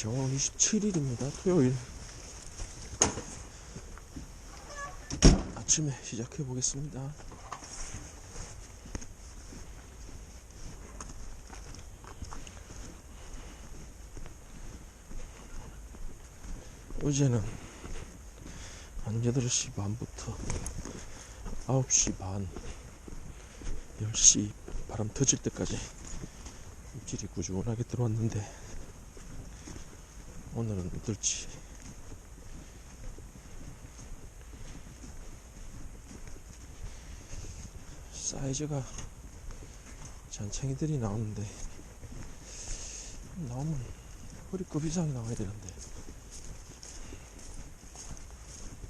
정월 27일입니다. 토요일. 아침에 시작해 보겠습니다. 어제는 한 8시 반부터 9시 반, 10시 바람 터질 때까지 입질이 꾸준하게 들어왔는데 오늘은 어떨지 사이즈가 잔챙이들이 나오는데 나오면 허리급 이상이 나와야 되는데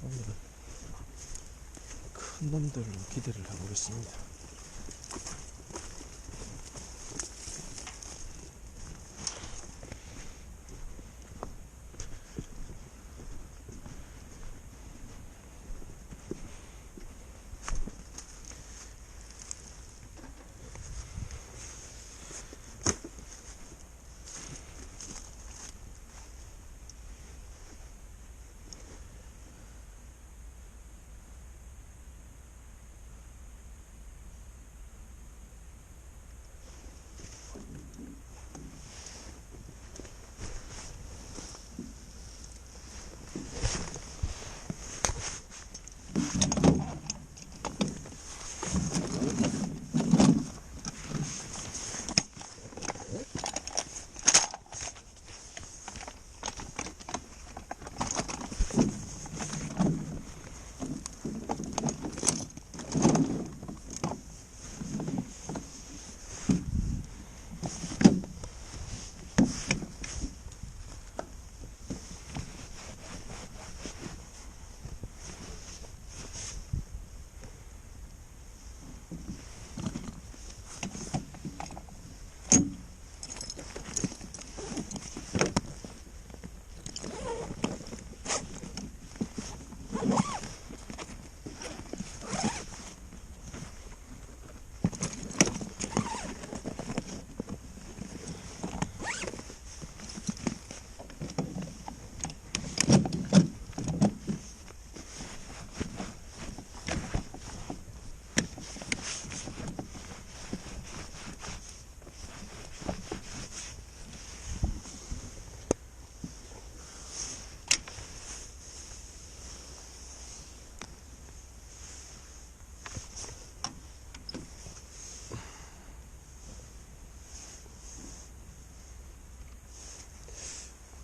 오늘은 큰 놈들로 기대를 해보겠습니다.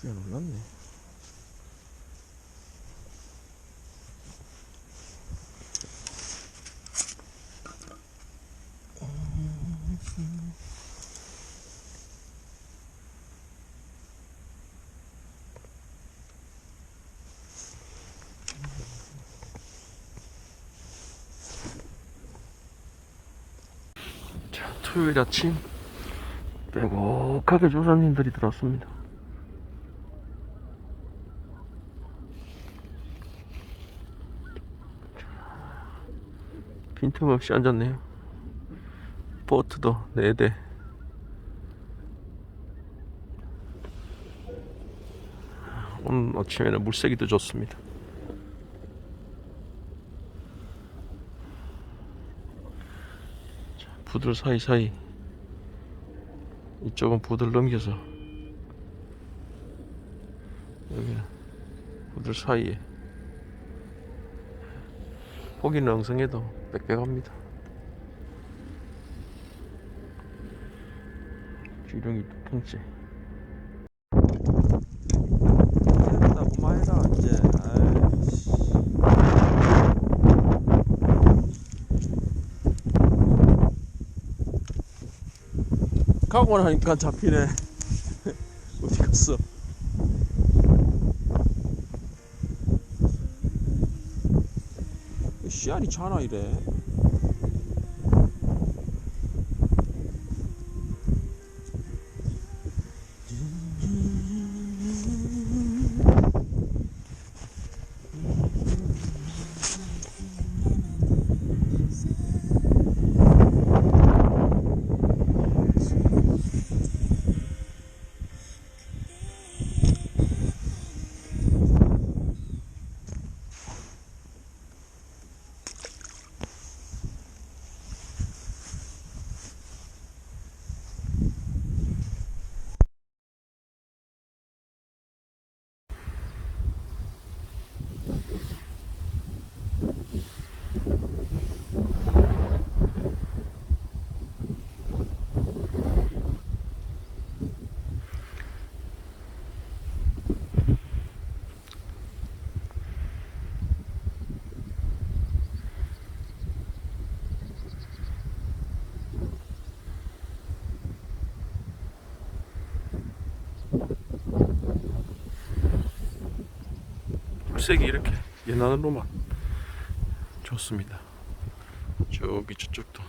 꽤 놀랐네. 자, 토요일 아침 빼곡하게 조사님들이 들었습니다. 빈틈없이 앉았네요. 보트도 4대. 오늘 아침에는 물세기도 좋습니다. 자, 부들 사이사이 이쪽은 부들 넘겨서 여기는 부들 사이에 고기는 엉성해도 빽빽합니다. 주령이 두 통째. 가고 나니까 잡히네. 어디 갔어? 씨알이 물색이 이렇게 연안으로만 좋습니다. 저기 저쪽도